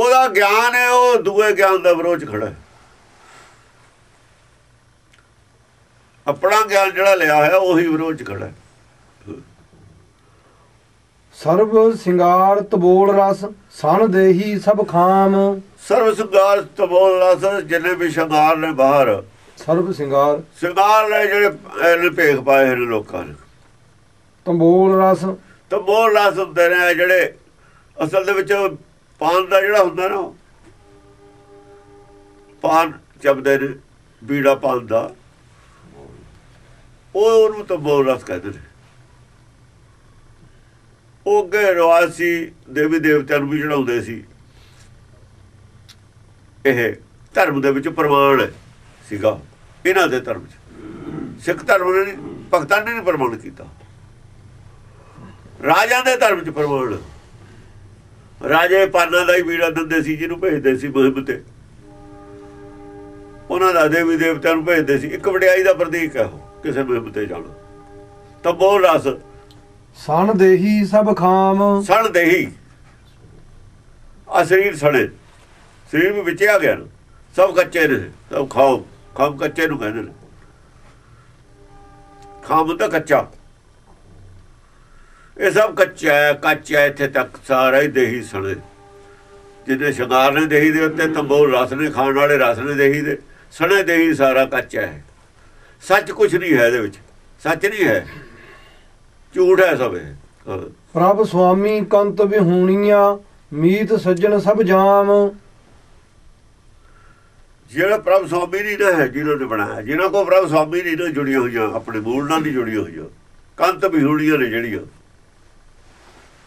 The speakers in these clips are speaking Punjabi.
ਉਹਦਾ ਗਿਆਨ ਹੈ ਉਹ ਦੂਏ ਗਿਆਨ ਦਾ ਵਿਰੋਧ ਖੜਾ ਹੈ। ਆਪਣਾ ਗਿਆਨ ਜਿਹੜਾ ਲਿਆ ਹੋਇਆ ਉਹੀ ਵਿਰੋਧ ਖੜਾ ਹੈ। ਸਰਬ ਸਿੰਗਾਰ ਤਬੋਲ ਰਸ ਸਨ ਦੇਹੀ ਸਭ ਖਾਮ। ਸਰਵ ਸੰਗਾਰ ਤਬੋਲ ਰਸ ਜਿੰਨੇ ਵੀ ਸ਼ਿੰਗਾਰ ਨੇ ਬਾਹਰ ਸਰਬ ਸਿੰਗਾਰ। ਸ਼ਿੰਗਾਰ ਨੇ ਜਿਹੜੇ ਇਹਨੇ ਭੇਖ ਪਾਏ ਨੇ ਲੋਕਾਂ ਨੇ। ਤਬੋਲ ਰਸ। ਤਬੋਲ ਰਸ ਹੁੰਦੇ ਨੇ ਜਿਹੜੇ ਅਸਲ ਦੇ ਵਿੱਚ ਪਾਨ ਦਾ ਜਿਹੜਾ ਹੁੰਦਾ ਨਾ, ਪਾਨ ਚਬਦੇ ਨੇ, ਬੀੜਾ ਪਾਨ ਦਾ। ਉਹ ਉਹਨੂੰ ਤਬੋਲ ਰਸ ਕਹਿੰਦੇ ਨੇ। ਉਹ ਅੱਗੇ ਰਿਵਾਜ ਸੀ, ਦੇਵੀ ਦੇਵਤਿਆਂ ਨੂੰ ਵੀ ਚੜਾਉਂਦੇ ਸੀ। ਇਹ ਧਰਮ ਦੇ ਵਿੱਚ ਪ੍ਰਮਾਣ ਸੀਗਾ, ਇਹਨਾਂ ਦੇ ਧਰਮ 'ਚ। ਸਿੱਖ ਧਰਮ ਨੇ ਨਹੀਂ ਭਗਤਾਂ ਨੇ ਨਹੀਂ ਪ੍ਰਮਾਣ ਕੀਤਾ। ਰਾਜਾਂ ਦੇ ਧਰਮ 'ਚ ਪ੍ਰਮਾਣ। ਰਾਜੇ ਪਾਨਾਂ ਦਾ ਹੀ ਵੀੜਾ ਦਿੰਦੇ ਸੀ ਜਿਹਨੂੰ ਭੇਜਦੇ ਸੀ ਮੁਹਿੰਮ ਤੇ। ਉਹਨਾਂ ਦਾ ਦੇਵੀ ਦੇਵਤਿਆਂ ਨੂੰ ਭੇਜਦੇ ਸੀ। ਇੱਕ ਵਡਿਆਈ ਦਾ ਪ੍ਰਤੀਕ ਹੈ ਉਹ ਕਿਸੇ ਮੁਹਿੰਮ ਤੇ ਜਾਣਾ। ਤਾਂ ਬੋਲ ਰਸ। ਸਨ ਦੇਹੀ ਸਭ ਖਾਮ। ਸਣ ਦੇਹੀ। ਆ ਸਰੀਰ ਸਣੇ। ਸਰੀਰ ਵਿੱਚ ਆ ਗਿਆ ਸਭ ਕੱਚੇ ਨੇ। ਸਭ ਖਾਓ। ਖਾਮ ਕੱਚੇ ਨੂੰ ਕਹਿੰਦੇ ਨੇ। ਖਾਮ ਤਾਂ ਕੱਚਾ। ਇਹ ਸਭ ਕੱਚਾ ਹੈ ਕੱਚਾ ਹੈ, ਇੱਥੇ ਤੱਕ ਸਾਰਾ ਹੀ ਦੇਹੀ ਸਣੇ ਜਿਹਦੇ ਸ਼ਿੰਗਾਰ ਨੇ ਦੇਹੀ ਦੇ ਉੱਤੇ ਤੰਬੋਲ ਰਸ ਨੇ ਖਾਣ ਵਾਲੇ ਰਸ ਨੇ ਦੇਹੀ ਦੇ। ਸਣੇ ਦੇਹੀ ਸਾਰਾ ਕੱਚਾ ਹੈ। ਸੱਚ ਕੁਝ ਨਹੀਂ ਹੈ ਇਹਦੇ ਵਿੱਚ। ਸੱਚ ਨਹੀਂ ਹੈ। ਝੂਠ ਹੈ ਸਭ ਇਹ। ਪ੍ਰਭ ਸੁਆਮੀ ਕੰਤ ਵਿਹੂਣੀਆਂ ਮੀਤ ਸੱਜਣ ਸਭ ਜਾਮ। ਜਿਹੜਾ ਪ੍ਰਭ ਸੁਆਮੀ ਨਹੀਂ ਨਾ ਹੈ ਜਿਹਨਾਂ ਨੇ ਬਣਾਇਆ ਜਿਨ੍ਹਾਂ ਕੋ ਪ੍ਰਭ ਸੁਆਮੀ ਨਹੀਂ ਨਾ ਜੁੜੀਆਂ ਹੋਈਆਂ ਆਪਣੇ ਮੂਲ ਨਾਲ ਨਹੀਂ ਜੁੜੀਆਂ ਹੋਈਆਂ। ਕੰਤ ਵੀ ਹੁੜੀਆਂ ਨੇ ਜਿਹੜੀਆਂ।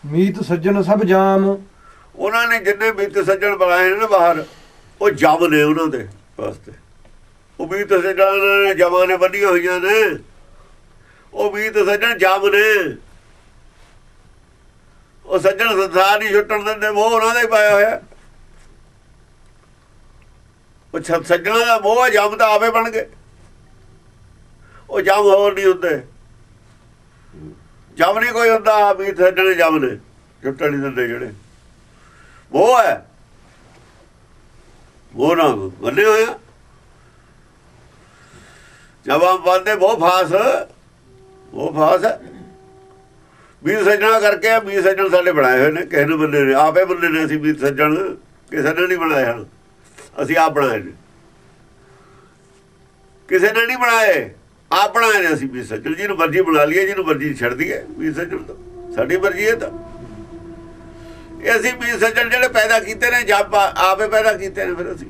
ਮੀਤ ਸੱਜਣ ਸਭ ਜਾਮ। ਉਹਨਾਂ ਨੇ ਜਿੰਨੇ ਮਿੱਤ ਸੱਜਣ ਬਣਾਏ ਨੇ ਬਾਹਰ ਉਹ ਜਮ ਨੇ ਉਹਨਾਂ ਦੇ ਵਾਸਤੇ। ਉਹ ਮਿੱਤ ਸੱਜਣ ਨੇ ਜਮਾਂ ਨੇ ਬੰਨੀਆਂ ਹੋਈਆਂ ਨੇ। ਉਹ ਮੀਤ ਸੱਜਣ ਜਮ ਨੇ। ਉਹ ਸੱਜਣ ਸੰਸਾਰ ਨਹੀਂ ਛੁੱਟਣ ਦਿੰਦੇ ਉਹ ਉਹਨਾਂ ਦਾ ਹੀ ਪਾਇਆ ਹੋਇਆ। ਉਹ ਛ- ਸੱਜਣਾਂ ਦਾ ਮੋਹ ਆ, ਜਮ ਤਾਂ ਆਵੇ ਬਣ ਗਏ। ਉਹ ਜਮ ਹੋਰ ਨਹੀਂ ਹੁੰਦੇ। ਜਮ ਨਹੀਂ ਕੋਈ ਹੁੰਦਾ ਵੀ ਸੱਜਣ ਜਮ ਨੇ ਛੁੱਟਣ ਨਹੀਂ ਦਿੰਦੇ ਜਿਹੜੇ। ਉਹ ਹੈ। ਉਹ ਨਾ ਬੰਨੇ ਹੋਇਆ ਜਵਾਂ ਬੰਦੇ ਉਹ ਫਾਸ। ਉਹ ਫਾਸ ਹੈ। ਵੀ ਸੱਜਣਾ ਕਰਕੇ ਵੀ ਸੱਜਣ ਸਾਡੇ ਬਣਾਏ ਹੋਏ ਨੇ, ਕਿਸੇ ਨੂੰ ਬੰਦੇ ਨੇ, ਆਪੇ ਬੰਦੇ ਨੇ ਅਸੀਂ ਵੀ ਸੱਜਣ, ਕਿਸੇ ਨੇ ਨਹੀਂ ਬਣਾਏ ਹਨ। ਅਸੀਂ ਆਪ ਬਣਾਏ ਨੇ। ਕਿਸੇ ਨੇ ਨਹੀਂ ਬਣਾਏ। ਆਪ ਬਣਾਏ ਨੇ ਅਸੀਂ ਵੀ ਸੱਜਣ ਜਿਹਨੂੰ ਮਰਜ਼ੀ ਬਣਾ ਲਈਏ ਜਿਹਨੂੰ ਮਰਜ਼ੀ ਛੱਡ ਦਈਏ ਵੀ ਸੱਜਣ ਤਾਂ। ਸਾਡੀ ਮਰਜ਼ੀ ਹੈ ਤਾਂ। ਇਹ ਅਸੀਂ ਵੀ ਸੱਜਣ ਜਿਹੜੇ ਪੈਦਾ ਕੀਤੇ ਨੇ ਜਪ ਆਪੇ ਪੈਦਾ ਕੀਤੇ ਨੇ ਫਿਰ ਅਸੀਂ।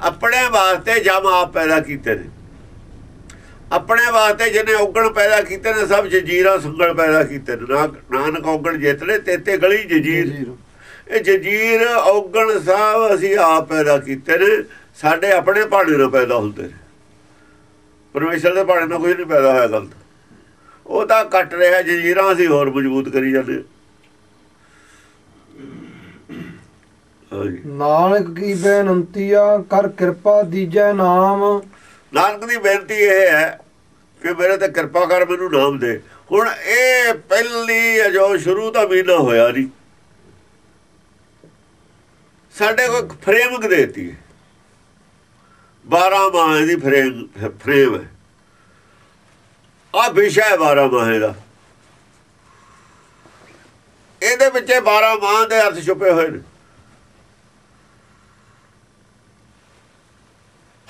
ਆਪਣੇ ਵਾਸਤੇ ਜਮ ਆਪ ਪੈਦਾ ਕੀਤੇ ਨੇ। ਆਪਣੇ ਵਾਸਤੇ ਜਿਹਨੇ ਔਗਣ ਪੈਦਾ ਕੀਤੇ ਨੇ ਸਭ ਜਜੀਰਾਂ ਸੰਗਲ ਪੈਦਾ ਕੀਤੇ ਨੇ। ਨਾ- ਨਾਨਕ ਔਗਣ ਜਿੱਤ ਲੈ ਤੇਤੇ ਗਲੀ ਜਜੀਰ। ਜੀਰ। ਇਹ ਜਜੀਰ ਔਗਣ ਸਭ ਅਸੀਂ ਆਪ ਪੈਦਾ ਕੀਤੇ ਨੇ। ਸਾਡੇ ਆਪਣੇ ਭਾਣੇ ਨਾਲ ਪੈਦਾ ਹੁੰਦੇ ਨੇ। ਪਰਮੇਸ਼ਰ ਦੇ ਭਾਣੇ ਨਾਲ ਕੋਈ ਨਹੀਂ ਪੈਦਾ ਹੋਇਆ ਗਲਤ। ਉਹ ਤਾਂ ਕੱਟ ਰਿਹਾ ਜਜੀਰਾਂ ਅਸੀਂ ਹੋਰ ਮਜ਼ਬੂਤ ਕਰੀ ਜਾਂਦੇ। ਨਾਨਕ ਕੀ ਬੇਨੰਤੀਆ ਕਰ ਕਿਰਪਾ ਦੀਜੈ ਨਾਮ। ਨਾਨਕ ਦੀ ਬੇਨਤੀ ਇਹ ਹੈ ਕਿ ਮੇਰੇ ਤੇ ਕਿਰਪਾ ਕਰ ਮੈਨੂੰ ਨਾਮ ਦੇ। ਹੁਣ ਇਹ ਪਹਿਲੀ ਜੋ ਸ਼ੁਰੂ ਦਾ ਮਹੀਨਾ ਹੋਇਆ ਨਹੀਂ। ਸਾਡੇ ਕੋਲ ਫਰੇਮਿੰਗ ਦੇਤੀ ਹੈ। 12 ਮਾਹ ਦੀ ਫਰੇਮ ਫਰੇਮ ਹੈ। ਆ ਵਿਸ਼ਾ ਹੈ 12 ਮਾਹ ਦਾ। ਇਹਦੇ ਵਿੱਚ ਇਹ 12 ਮਾਹ ਦੇ ਅਰਥ ਛੁਪੇ ਹੋਏ ਨੇ।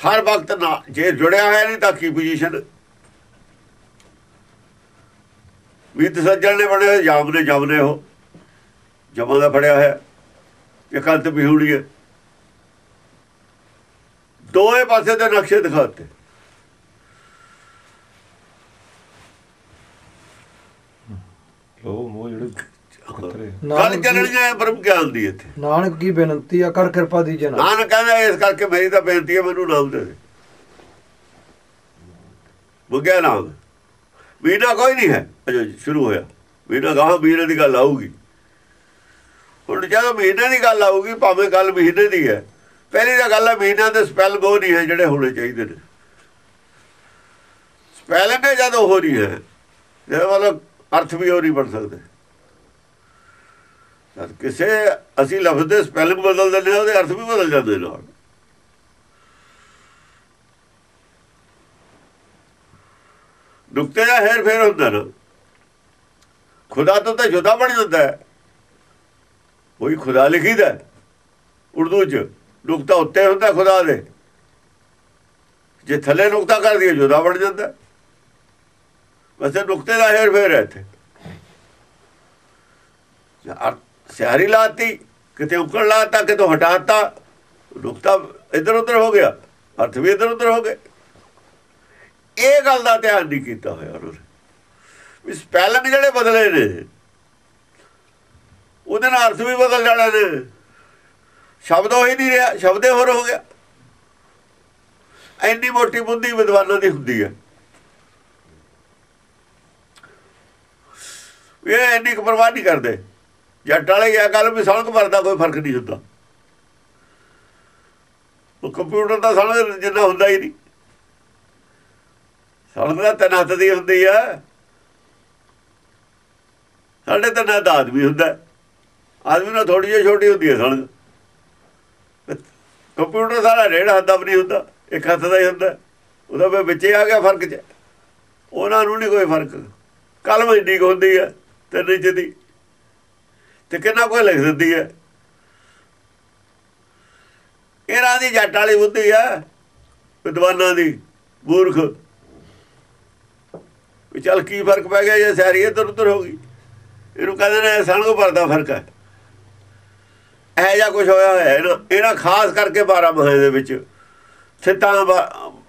ਹਰ ਵਕਤ ਨਾ, ਜੇ ਜੁੜਿਆ ਹੋਇਆ ਨਹੀਂ ਤਾਂ ਕੀ ਪੋਜੀਸ਼ਨ ਵਿਦ ਸੱਜਣ ਨੇ ਬਣੇ ਹੋਏ ਜਾਮ ਨੇ ਜਮ ਨੇ ਉਹ। ਜਮਾਂ ਦਾ ਫੜਿਆ ਹੋਇਆ। ਇਹ ਕੰਤ ਬਿਹੂੜੀ ਹੈ। ਦੋਏ ਪਾਸੇ ਦੇ ਨਕਸ਼ੇ ਦਿਖਾਤੇ। ਲੋ ਮੋ ਜਿਹੜੇ ਖਤਰੇ ਗੱਲ ਨਾਨਕ ਚੱਲਣੀ ਕੀ- ਹੈ ਬ੍ਰਹਮ ਗਿਆਨ ਦੀ ਇੱਥੇ। ਨਾਨਕ ਕੀ ਬੇਨੰਤੀਆ ਕਰ ਕਿਰਪਾ ਦੀਜੈ ਨਾਮ ਨਾਨਕ ਕਹਿੰਦਾ ਇਸ ਕਰਕੇ ਮੇਰੀ ਤਾਂ ਬੇਨਤੀ ਹੈ ਮੈਨੂੰ ਨਾਮ ਦੇ ਦੇ। ਮੁਗਿਆ ਨਾਮ। ਵੀਨਾ ਕੋਈ ਨਹੀਂ ਹੈ। ਅਜੇ ਸ਼ੁਰੂ ਹੋਇਆ। ਵੀਨਾ ਗਾਹ ਮਹੀਨੇ ਦੀ ਗੱਲ ਆਊਗੀ। ਹੁਣ ਜਦੋਂ ਮਹੀਨੇ ਦੀ ਗੱਲ ਆਊਗੀ ਭਾਵੇਂ ਗੱਲ ਮਹੀਨੇ ਦੀ ਹੈ ਪਹਿਲੀ ਤਾਂ ਗੱਲ ਹੈ ਮਹੀਨਾ ਦੇ ਸਪੈਲ ਉਹ ਨਹੀਂ ਹੈ ਜਿਹੜੇ ਹੋਣੇ ਚਾਹੀਦੇ ਨੇ। ਸਪੈਲਿੰਗ ਜਦ ਜਦੋਂ ਹੋ ਰਹੀ ਹੈ, ਜਿਹਦੇ ਮਤਲਬ ਅਰਥ ਵੀ ਉਹ ਨਹੀਂ ਬਣ ਸਕਦੇ। ਜਦ ਕਿਸੇ ਅਸੀਂ ਲਫ਼ਜ਼ ਦੇ ਸਪੈਲਿੰਗ ਬਦਲ ਦਿੰਦੇ ਹਾਂ, ਉਹਦੇ ਅਰਥ ਵੀ ਬਦਲ ਜਾਂਦੇ ਨਾਲ ਨੁਕਤੇ ਦਾ ਹੇਰ ਫੇਰ ਹੁੰਦਾ ਨਾ। ਖੁਦਾ ਤੋਂ ਤਾਂ ਜੁਦਾ ਬਣ ਜਾਂਦਾ ਹੈ। ਉਹੀ ਖੁਦਾ ਲਿਖੀਦਾ ਹੈ। ਉਰਦੂ ਚ। ਨੁਕਤਾ ਉੱਤੇ ਹੁੰਦਾ ਖੁਦਾ ਦੇ। ਜੇ ਥੱਲੇ ਨੁਕਤਾ ਕਰ ਦਈਏ ਜੁਦਾ ਬਣ ਜਾਂਦਾ। ਹੈ। ਵੈਸੇ ਨੁਕਤੇ ਦਾ ਹੇਰ ਫੇਰ ਹੈ ਇੱਥੇ। ਅਰ- ਸਿਆਰੀ ਲਾਤੀ, ਕਿਤੇ ਉੱਕੜ ਲਾਤਾ, ਕਿਤੇ ਹਟਾਤਾ, ਨੁਕਤਾ ਇਧਰ ਉਧਰ ਹੋ ਗਿਆ, ਅਰਥ ਵੀ ਇਧਰ ਉਧਰ ਹੋ ਗਏ। ਇਹ ਗੱਲ ਦਾ ਧਿਆਨ ਨਹੀਂ ਕੀਤਾ ਹੋਇਆ ਉਹਨਾਂ ਵੀ ਸਪੈਲਿੰਗ ਜਿਹੜੇ ਬਦਲੇ ਨੇ, ਉਹਦੇ ਨਾਲ ਅਰਥ ਵੀ ਬਦਲ ਜਾਣਾ ਨੇ। ਸ਼ਬਦ ਉਹ ਹੀ ਨਹੀਂ ਰਿਹਾ, ਸ਼ਬਦੇ ਹੋਰ ਹੋ ਗਿਆ। ਐਨੀ ਮੋਟੀ ਬੁੱਧੀ ਵਿਦਵਾਨਾਂ ਦੀ ਹੁੰਦੀ ਹੈ। ਇਹ ਐਨੀ ਪਰਵਾਹ ਨਹੀਂ ਕਰਦੇ। ਜੱਟ ਵਾਲੇ ਇਹ ਗੱਲ ਵੀ ਸੜਕ ਭਰਦਾ ਕੋਈ ਫ਼ਰਕ ਨਹੀਂ ਹੁੰਦਾ। ਉਹ ਕੰਪਿਊਟਰ ਦਾ ਸੜਕ ਜਿੰਨਾ ਹੁੰਦਾ ਹੀ ਨਹੀਂ। ਸੜਕ ਦਾ ਤਿੰਨ ਹੱਥ ਦੀ ਹੁੰਦੀ ਆ। ਸਾਡੇ ਤਿੰਨ ਹੱਥ ਦਾ ਆਦਮੀ ਹੁੰਦਾ। ਆਦਮੀ ਨਾਲ ਥੋੜੀ ਜਿਹੀ ਛੋਟੀ ਹੁੰਦੀ ਹੈ ਸੜਕ। ਕੰਪਿਊਟਰ ਸਾਰਾ ਡੇਢ ਹੱਥ ਦਾ ਵੀ ਨਹੀਂ ਹੁੰਦਾ, ਇੱਕ ਹੱਥ ਦਾ ਹੀ ਹੁੰਦਾ। ਉਹਦਾ ਵੀ ਵਿੱਚੇ ਆ ਗਿਆ ਫ਼ਰਕ ਚ ਉਹਨਾਂ ਨੂੰ ਨਹੀਂ ਕੋਈ ਫ਼ਰਕ। ਕਲਮ ਇੰਨੀ ਕੁ ਹੁੰਦੀ ਹੈ ਤੇ ਇੰਚ ਦੀ। ਤੇ ਕਿੰਨਾ ਕੋਈ ਲਿਖ ਦਿੰਦੀ ਹੈ ਇਹਨਾਂ ਦੀ ਜੱਟ ਵਾਲੀ ਬੁੱਧੀ ਹੈ ਵਿਦਵਾਨਾਂ ਦੀ, ਮੂਰਖ। ਵੀ ਚੱਲ ਕੀ ਫ਼ਰਕ ਪੈ ਗਿਆ ਜੇ ਸਾਰੀ ਇੱਧਰ ਉੱਧਰ ਹੋ ਗਈ। ਇਹਨੂੰ ਕਹਿੰਦੇ ਨੇ ਸਾਨੂੰ ਪਰਦਾ ਫ਼ਰਕ ਹੈ ਇਹ ਜਾਂ ਕੁਝ ਹੋਇਆ ਹੋਇਆ ਇਹਨਾਂ ਇਹਨਾਂ ਖਾਸ ਕਰਕੇ 12 ਮਹੀਨੇ ਦੇ ਵਿੱਚ ਸਿੱਤਾਂ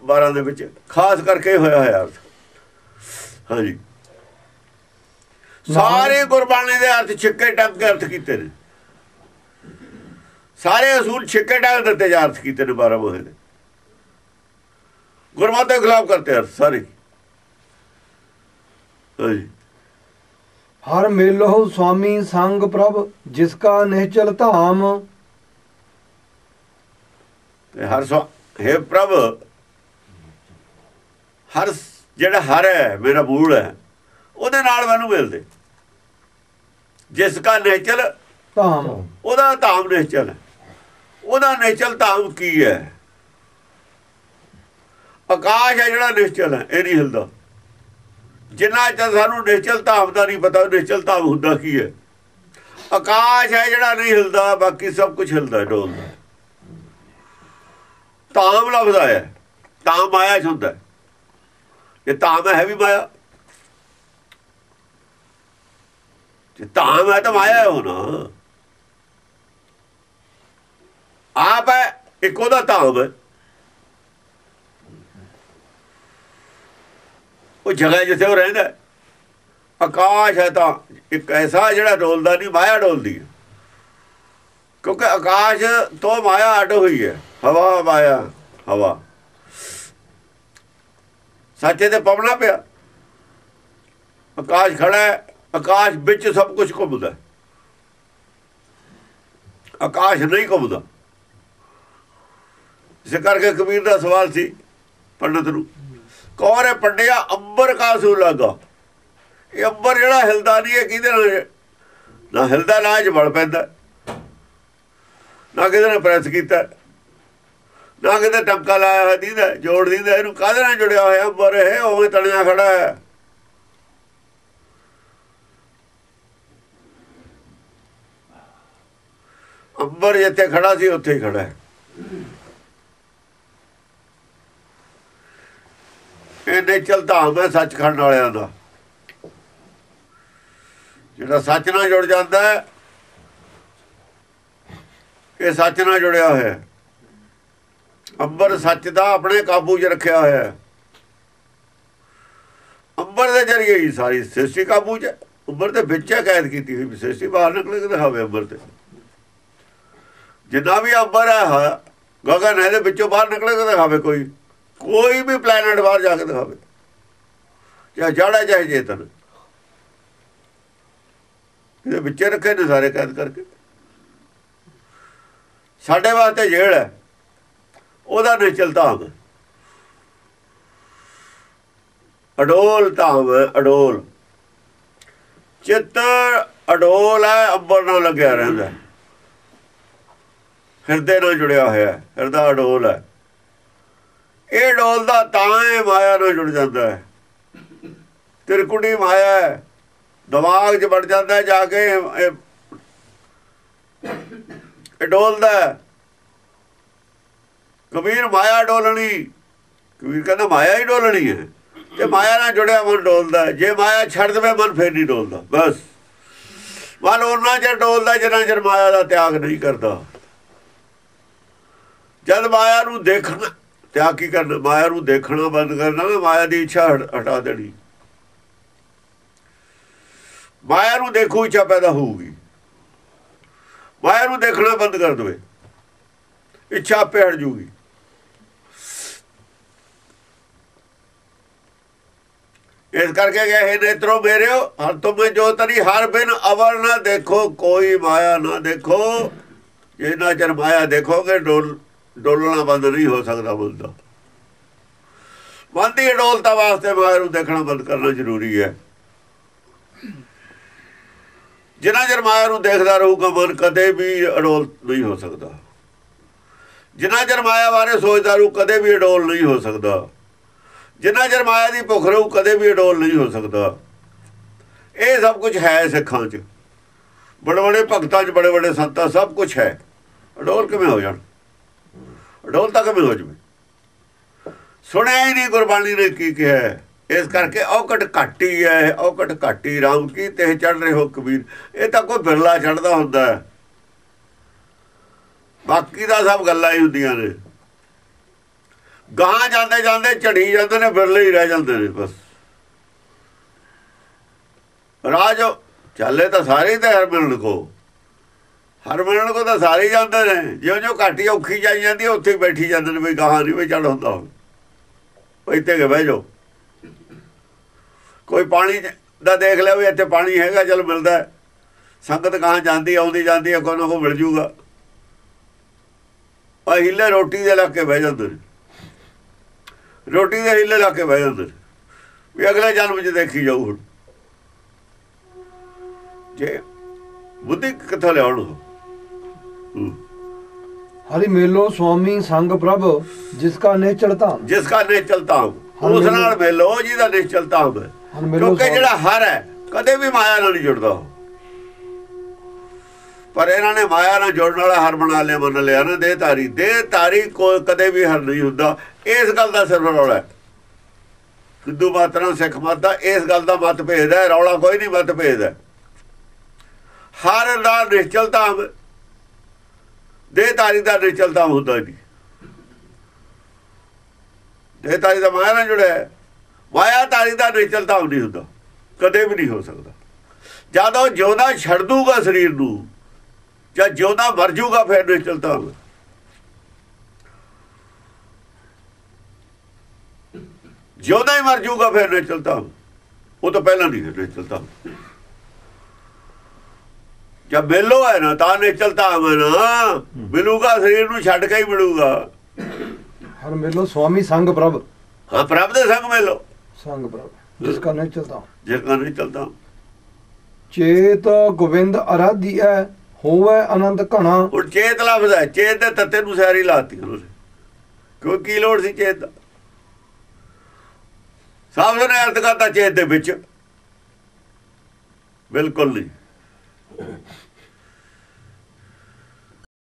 12 ਦੇ ਵਿੱਚ ਖਾਸ ਕਰਕੇ ਹੋਇਆ ਹੋਇਆ। ਅਰਥ ਹਾਂਜੀ ਸਾਰੇ ਗੁਰਬਾਣੀ ਦੇ ਅਰਥ ਛਿੱਕੇ ਟੰਗ ਕੇ ਅਰਥ ਕੀਤੇ ਨੇ। ਸਾਰੇ ਅਸੂਲ ਛਿੱਕੇ ਟੰਗ ਦਿੱਤੇ ਜਾ ਅਰਥ ਕੀਤੇ ਨੇ 12 ਮਹੀਨੇ ਦੇ। ਗੁਰਮਤਿ ਦੇ ਖਿਲਾਫ ਕਰਤੇ ਅਰਥ ਸਾਰੇ। ਹਾਂਜੀ। ਹਰ ਮੇਲੋ ਸੁਆਮੀ ਸੰਗ ਪ੍ਰਭ ਜਿਸ ਕਾ ਨਿਹਚਲ ਧਾਮ। ਤੇ ਹਰ ਸੋ ਹੈ ਪ੍ਰਭ ਹਰ ਜਿਹੜਾ ਹਰ ਹੈ ਮੇਰਾ ਮੂਲ ਹੈ ਉਹਦੇ ਨਾਲ ਮੈਨੂੰ ਮਿਲਦੇ। ਜਿਸ ਕਾ ਨੇਚਲ ਧਾਮ। ਉਹਦਾ ਧਾਮ ਨੇਚਲ ਹੈ। ਉਹਦਾ ਨੇਚਲ ਧਾਮ ਕੀ ਹੈ? ਆਕਾਸ਼ ਹੈ ਜਿਹੜਾ ਨਿਸ਼ਚਲ ਹੈ ਇਹ ਨਹੀਂ ਹਿਲਦਾ। ਜਿੰਨਾ ਚਿਰ ਸਾਨੂੰ ਨਿਸ਼ਚਲ ਧਾਮ ਦਾ ਨਹੀਂ ਪਤਾ ਨਿਸ਼ਚਲ ਧਾਮ ਹੁੰਦਾ ਕੀ ਹੈ ਆਕਾਸ਼ ਹੈ ਜਿਹੜਾ ਨਹੀਂ ਹਿਲਦਾ ਬਾਕੀ ਸਭ ਕੁਝ ਹਿਲਦਾ ਹੈ, ਡੋਲਦਾ ਹੈ। ਤਾਮ ਹੈ। ਧਾਮ ਮਾਇਆ ਚ ਹੁੰਦਾ ਹੈ। ਇਹ ਤਾਮ ਹੈ ਵੀ ਮਾਇਆ ਜੇ ਤਾਮ ਹੈ ਤਾਂ ਮਾਇਆ ਹੋਣਾ ਆਪ ਹੈ ਇੱਕ ਉਹਦਾ ਧਾਮ ਹੈ ਉਹ ਜਗ੍ਹਾ ਜਿੱਥੇ ਉਹ ਰਹਿੰਦਾ ਆਕਾਸ਼ ਹੈ ਤਾਂ ਇੱਕ ਐਸਾ ਜਿਹੜਾ ਡੋਲਦਾ ਨਹੀਂ, ਮਾਇਆ ਡੋਲਦੀ ਹੈ। ਕਿਉਂਕਿ ਆਕਾਸ਼ ਤੋਂ ਮਾਇਆ ਅੱਡ ਹੋਈ ਹੈ, ਹਵਾ, ਮਾਇਆ, ਹਵਾ। ਸੱਚੇ ਤੇ ਪਵਣਾ ਪਿਆ। ਆਕਾਸ਼ ਖੜਾ ਹੈ, ਆਕਾਸ਼ ਵਿੱਚ ਸਭ ਕੁਝ ਘੁੰਮਦਾ ਆਕਾਸ਼ ਨਹੀਂ ਘੁੰਮਦਾ। ਇਸ ਕਰਕੇ ਕਬੀਰ ਦਾ ਸਵਾਲ ਸੀ ਪੰਡਤ ਨੂੰ। ਕੌਣ ਹੈ ਪੰਡਿਆ, ਅੰਬਰ ਕਾਸੂ ਸੂ ਇਹ ਅੰਬਰ ਜਿਹੜਾ ਹਿਲਦਾ ਨਹੀਂ ਹੈ, ਕਿਹਦੇ ਨਾਲ? ਨਾ ਹਿਲਦਾ, ਨਾ ਇਹ 'ਚ ਵੜ ਪੈਂਦਾ। ਨਾ ਕਿਹਦੇ ਨੇ ਪ੍ਰੈਸ ਕੀਤਾ। ਨਾ ਕਿਤੇ ਟਮਕਾ ਲਾਇਆ ਹੋਇਆ, ਦੀਦਾ, ਜੋੜ ਦੀਦਾ, ਇਹਨੂੰ ਕਾਹਦੇ ਨਾਲ ਜੁੜਿਆ ਹੋਇਆ? ਅੰਬਰ ਇਹ, ਉਵੇਂ ਤਣਿਆ ਖੜਾ ਹੈ। ਅੰਬਰ ਜਿੱਥੇ ਖੜਾ ਸੀ, ਉੱਥੇ ਹੀ ਖੜਾ ਹੈ। ਇਹ ਇਹਨੇ ਚਲਦਾ ਮੈਂ ਸੱਚਖੰਡ ਵਾਲਿਆਂ ਦਾ। ਜਿਹੜਾ ਸੱਚ ਨਾਲ ਜੁੜ ਜਾਂਦਾ ਹੈ, ਇਹ ਸੱਚ ਨਾਲ ਜੁੜਿਆ ਹੋਇਆ ਹੈ। ਅੰਬਰ ਸੱਚ ਦਾ ਆਪਣੇ ਕਾਬੂ 'ਚ ਰੱਖਿਆ ਹੋਇਆ ਹੈ। ਅੰਬਰ ਦੇ ਜਰੀਏ ਹੀ ਸਾਰੀ ਸ੍ਰਿਸ਼ਟੀ ਕਾਬੂ 'ਚ ਹੈ। ਅੰਬਰ ਦੇ ਵਿੱਚ ਕੈਦ ਕੀਤੀ ਹੋਈ ਵੀ ਸ੍ਰਿਸ਼ਟੀ ਬਾਹਰ ਨਿਕਲ ਕੇ ਦਿਖਾਵੇ ਅੰਬਰ ਤੇ। ਜਿੰਨਾ ਵੀ ਅੰਬਰ ਹੈ ਗਗਨ ਇਹਦੇ ਵਿੱਚੋਂ ਬਾਹਰ ਨਿਕਲ ਕੇ ਦਿਖਾਵੇ ਕੋਈ। ਕੋਈ ਵੀ ਪਲੈਨਟ ਬਾਹਰ ਜਾ ਕੇ ਦਿਖਾਵੇ। ਚਾਹੇ ਜੜਾ ਚਾਹੇ ਚੇਤਨ ਇਹਦੇ ਵਿੱਚ ਰੱਖੇ ਨੇ ਸਾਰੇ ਕੈਦ ਕਰਕੇ। ਸਾਡੇ ਵਾਸਤੇ ਜੇਲ੍ਹ ਹੈ। ਉਹਦਾ ਨਿਚਲ ਧਾਮ ਹੈ। ਅਡੋਲ ਧਾਮ ਅਡੋਲ। ਚਿੱਤ ਅਡੋਲ ਹੈ, ਅੰਬਰ ਨਾਲ ਲੱਗਿਆ ਰਹਿੰਦਾ ਹਿਰਦੇ ਨਾਲ ਜੁੜਿਆ ਹੋਇਆ ਹਿਰਦਾ ਅਡੋਲ ਹੈ। ਇਹ ਤਾਂ ਇਹ ਮਾਇਆ ਨਾਲ ਜੁੜ ਜਾਂਦਾ ਹੈ। ਤਿਰਕੁਟੀ ਮਾਇਆ ਹੈ। ਦਿਮਾਗ 'ਚ ਵੜ ਜਾਂਦਾ ਜਾ ਕੇ ਇਹ ਡੋਲਦਾ ਕਬੀਰ ਮਾਇਆ ਡੋਲਣੀ। ਕਬੀਰ ਕਹਿੰਦਾ ਮਾਇਆ ਹੀ ਡੋਲਣੀ ਹੈ। ਤੇ ਮਾਇਆ ਨਾਲ ਜੁੜਿਆ ਮਨ ਡੋਲਦਾ ਜੇ ਮਾਇਆ ਛੱਡ ਦੇਵੇ ਮਨ ਫੇਰ ਨਹੀਂ ਡੋਲਦਾ। ਬਸ। ਮਨ ਉਹਨਾਂ ਚਿਰ ਡੋਲਦਾ ਜਿੰਨਾ ਚਿਰ ਮਾਇਆ ਦਾ ਤਿਆਗ ਨਹੀਂ ਕਰਦਾ। ਜਦ ਮਾਇਆ ਨੂੰ ਦੇਖਣਾ ਤਿਆਗ ਕੀ ਕਰਨਾ? ਮਾਇਆ ਨੂੰ ਦੇਖਣਾ ਬੰਦ ਕਰਨਾ ਮਾਇਆ ਦੀ ਇੱਛਾ ਹਟ- ਹਟਾ ਦੇਣੀ। ਮਾਇਆ ਨੂੰ ਦੇਖੂ ਇੱਛਾ ਪੈਦਾ ਹੋਊਗੀ। ਮਾਇਆ ਨੂੰ ਦੇਖਣਾ ਬੰਦ ਕਰ ਦੇਵੇ। ਇੱਛਾ ਆਪੇ ਹਟ ਜੂਗੀ। ਇਸ ਕਰਕੇ ਗਏ ਨੇਤਰੋ ਮੇਰਿਓ, ਹਰ ਤੁਮੇ ਜੋ ਤਰੀ, ਹਰ ਬਿਨ ਅਵਰ ਨਾ ਦੇਖੋ, ਕੋਈ ਮਾਇਆ ਨਾ ਦੇਖੋ। ਜਿੰਨਾ ਚਿਰ ਮਾਇਆ ਦੇਖੋਗੇ, ਡੋਲ ਡੋਲਣਾ ਬੰਦ ਨਹੀਂ ਹੋ ਸਕਦਾ ਬੰਦਾ। ਬੰਦੀ ਡੋਲਤਾ ਵਾਸਤੇ ਮਾਇਆ ਨੂੰ ਦੇਖਣਾ ਬੰਦ ਕਰਨਾ ਜ਼ਰੂਰੀ ਹੈ। ਜਿੰਨਾ ਚਿਰ ਮਾਇਆ ਨੂੰ ਦੇਖਦਾ ਰਹੂਗਾ ਮਨ ਕਦੇ ਵੀ ਅਡੋਲ ਨਹੀਂ ਹੋ ਸਕਦਾ। ਜਿੰਨਾ ਚਿਰ ਮਾਇਆ ਬਾਰੇ ਸੋਚਦਾ ਰਹੂ ਕਦੇ ਵੀ ਅਡੋਲ ਨਹੀਂ ਹੋ ਸਕਦਾ। ਜਿੰਨਾ ਚਿਰ ਮਾਇਆ ਦੀ ਭੁੱਖ ਰਹੂ ਕਦੇ ਵੀ ਅਡੋਲ ਨਹੀਂ ਹੋ ਸਕਦਾ। ਇਹ ਸਭ ਕੁਝ ਹੈ ਸਿੱਖਾਂ 'ਚ। ਬੜੇ ਬੜੇ ਭਗਤਾਂ 'ਚ ਬੜੇ ਬੜੇ ਸੰਤਾਂ ਸਭ ਕੁਝ ਹੈ। ਅਡੋਲ ਕਿਵੇਂ ਹੋ ਜਾਣ? ਅਡੋਲ ਤੱਕ ਕਿਵੇਂ ਹੋ ਜਵੇ। ਸੁਣਿਆ ਹੀ ਨਹੀਂ ਗੁਰਬਾਣੀ ਨੇ ਕੀ ਕਿਹਾ ਇਸ ਕਰਕੇ ਔਕਟ ਘਾਟੀ ਹੈ ਔਕਟ ਘਾਟੀ ਰਾਮ ਕੀ ਤੇ ਚੜ ਰਹੇ ਹੋ ਕਬੀਰ। ਇਹ ਤਾਂ ਕੋਈ ਬਿਰਲਾ ਚੜਦਾ ਹੁੰਦਾ ਬਾਕੀ ਦਾ ਸਭ ਗੱਲਾਂ ਹੀ ਹੁੰਦੀਆਂ ਨੇ। ਗਾਂ ਜਾਂਦੇ ਜਾਂਦੇ ਝੜੀ ਜਾਂਦੇ ਨੇ, ਬਿਰਲੇ ਹੀ ਰਹਿ ਜਾਂਦੇ ਨੇ, ਬਸ। ਰਾਜ, ਚੱਲੇ ਤਾਂ ਸਾਰੇ ਹੀ ਤੇ ਹਰ ਮਿਲਣ ਕੋ। ਹਰ ਮਿਲਣ ਕੋ ਤਾਂ ਸਾਰੇ ਹੀ ਜਾਂਦੇ ਨੇ। ਜਿਉਂ ਜਿਉਂ ਘਾਟੀ ਔਖੀ ਜਾਈ ਜਾਂਦੀ, ਉੱਥੇ ਹੀ ਬੈਠੀ ਜਾਂਦੇ ਨੇ, ਵੀ ਗਾਹਾਂ ਨਹੀਂ ਵੀ ਚੜ ਹੁੰਦਾ ਹੋਵੇ ਇੱਥੇ ਕੇ ਬਹਿ ਜਾਓ। ਕੋਈ ਪਾਣੀ ਦਾ ਦੇਖ ਲਿਆ ਵੀ ਇੱਥੇ ਪਾਣੀ ਹੈਗਾ, ਚਲ ਮਿਲਦਾ ਸੰਗਤ ਗਾਹਾਂ ਜਾਂਦੀ, ਆਉਂਦੀ ਜਾਂਦੀ ਹੈ, ਕੋਈ ਨਾ ਕੋਈ ਮਿਲ ਜੂਗਾ। ਆ ਹਿੱਲੇ ਰੋਟੀ ਦੇ ਲਾ ਕੇ ਬਹਿ ਜਾਂਦੇ ਨੇ। ਰੋਟੀ ਦੇ ਹਿੱਲੇ ਲਾ ਕੇ ਬਹਿ ਜਾਂਦੇ ਨੇ। ਵੀ ਅਗਲੇ ਜਨਮ 'ਚ ਦੇਖੀ ਜਾਊ ਹੁਣ। ਜੇ ਬੁੱਧੀ ਕਿੱਥੋਂ ਲਿਆਉਣ ਹਰੀ ਮੇਲੋ ਸੁਆਮੀ ਸੰਗ ਪ੍ਰਭ ਜਿਸ ਕਾ ਨਿਚਲ ਧਾਮ ਜਿਸ ਕਾ ਨਹੀਂ ਚਲਤਾ ਉਸ ਨਾਲ ਮਿਲੋ ਜਿਹਦਾ ਨਹੀਂ ਚਲਤਾ ਕਿਉਂਕਿ। ਜਿਹੜਾ ਹਰ ਹੈ ਕਦੇ ਵੀ ਮਾਇਆ ਨਾਲ ਨਹੀਂ ਜੁੜਦਾ ਪਰ ਇਹਨਾਂ ਨੇ ਮਾਇਆ ਨਾਲ ਜੁੜਨ ਵਾਲਾ ਹਰ ਬਣਾ ਲਿਆ ਮੰਨ ਲਿਆ ਨਾ ਦੇ ਤਾਰੀ ਦੇ ਤਾਰੀ ਕੋਈ ਕਦੇ ਵੀ ਹਰ ਨਹੀਂ ਹੁੰਦਾ। ਇਸ ਗੱਲ ਦਾ ਸਿਰਫ ਰੌਲਾ ਹੈ। ਹਿੰਦੂ ਮਾਤਰਾ ਸਿੱਖ ਮਤ ਦਾ ਇਸ ਗੱਲ ਦਾ ਮਤ ਭੇਦ ਹੈ। ਰੌਲਾ ਕੋਈ ਨਹੀਂ ਮਤ ਭੇਦ ਹੈ। ਹਰ ਦਾ ਨਿਸ਼ਚਲਤਾ ਦੇ ਤਾਰੀ ਦਾ ਨਿਸ਼ਚਲਤਾ ਹੁੰਦਾ ਨਹੀਂ ਦੇ ਤਾਰੀ ਦਾ ਮਾਇਆ ਨਾਲ ਜੁੜਿਆ ਮਾਇਆ ਤਾਰੀ ਦਾ ਨਿਸ਼ਚਲਤਾ ਨਹੀਂ ਹੁੰਦਾ। ਕਦੇ ਵੀ ਨਹੀਂ ਹੋ ਸਕਦਾ। ਜਦ ਉਹ ਜਿਉਂਦਾ ਛੱਡ ਦੂਗਾ ਸਰੀਰ ਨੂੰ, ਜਾਂ ਜਿਉਂਦਾ ਮਰ ਜੂਗਾ, ਫਿਰ ਨਿਸ਼ਚਲਤਾ ਹੋਵੇ ਜਿਉਂਦਾ ਹੀ ਮਰ ਜੂਗਾ, ਫਿਰ ਨਿਸ਼ਚਲਤਾ ਹੋਵੇ। ਉਹ ਤਾਂ ਪਹਿਲਾਂ ਨਹੀਂ ਨਿਸ਼ਚਲਤਾ ਜਦ ਮਿਲੋ ਹੈ ਨਾ ਤਾਂ ਨਿਸ਼ਚਲਤਾ ਆਵੇ ਨਾ ਮਿਲੂਗਾ ਸਰੀਰ ਨੂੰ ਛੱਡ ਕੇ ਹੀ ਮਿਲੂਗਾ। ਹਰ ਮੇਲੋ ਸੁਆਮੀ ਸੰਗ ਪ੍ਰਭ। ਹਾਂ ਪ੍ਰਭ ਦੇ ਸੰਗ ਮਿਲੋ। ਸੰਗ ਪ੍ਰਭ ਜਿਸ ਕਾ ਨਿਚਲ ਧਾਮ ਜੇ ਕਾ ਨਹੀਂ ਚਲਦਾ ਚੇਤ ਗੋਬਿੰਦ ਅਰਾਧੀਐ ਹੋਵੇ ਅਨੰਤ ਘਣਾ। ਹੁਣ ਚੇਤ ਲਫ਼ਜ਼ ਹੈ ਚੇਤ ਦੇ ਤੱਤੇ ਨੂੰ ਸਾਰੀ ਲਾਤੀ ਉਹਨੇ ਕਿਉਂ ਕੀ ਲੋੜ ਸੀ ਚੇਤ ਦਾ? ਸਾਹਮਣੇ ਨੇ ਅਰਥ ਕਰਤਾ ਚੇਤ ਦੇ ਵਿੱਚ। ਬਿਲਕੁਲ ਨਹੀਂ।